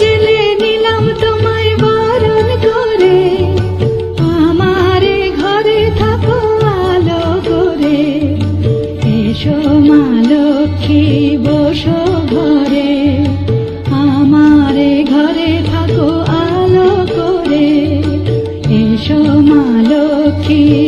জেলে নিলাম তোমায় বরণ করে। আমারে ঘরে থাকো আলো করে। এসো মা লক্ষ্মী, বসো ঘরে। আমারে ঘরে থাকো আলো করে। এসো মা লক্ষ্মী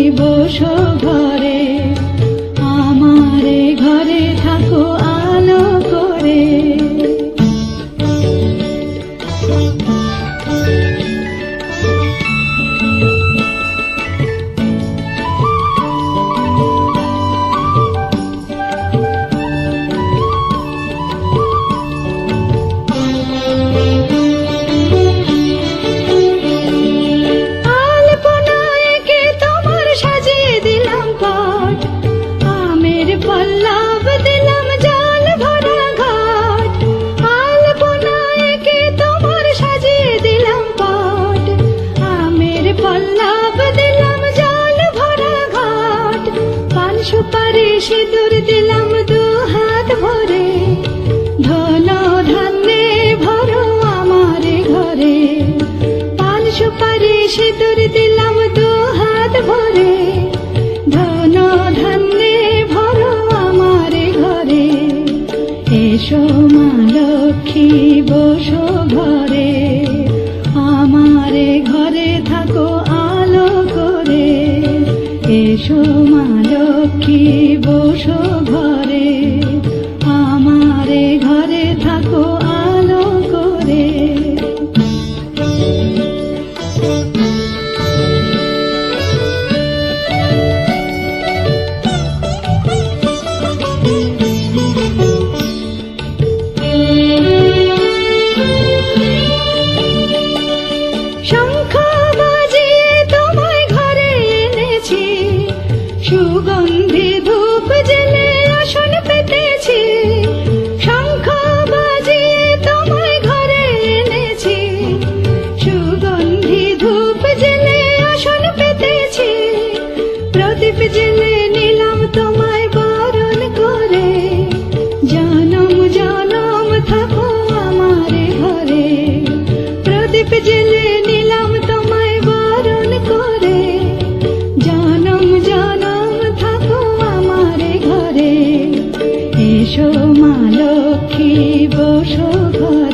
সিঁদুর দিলাম দু হাত ভরে। ধন ধান্যে ভরো আমার ঘরে। পান সুপারি সিঁদুর দিলাম দু হাত ভরে। ধন ধান্যে ভরো আমার ঘরে। এসো মা লক্ষ্মী, বসো ঘরে। আমারে ঘরে থাকো আলো করে। এসো ঘরে আমারে ঘরে থাকো আলো করে। সুগন্ধি পেতেছি প্রদীপ জেলে নিলাম তোমায় বরণ করে। জনম জনম, থাকো আমার ঘরে। প্রদীপ জেলে নিলাম তোমায় বরণ করে। জনম জনম, থাকো আমার ঘরে। এসো মা লক্ষ্মী, বসো ঘরে।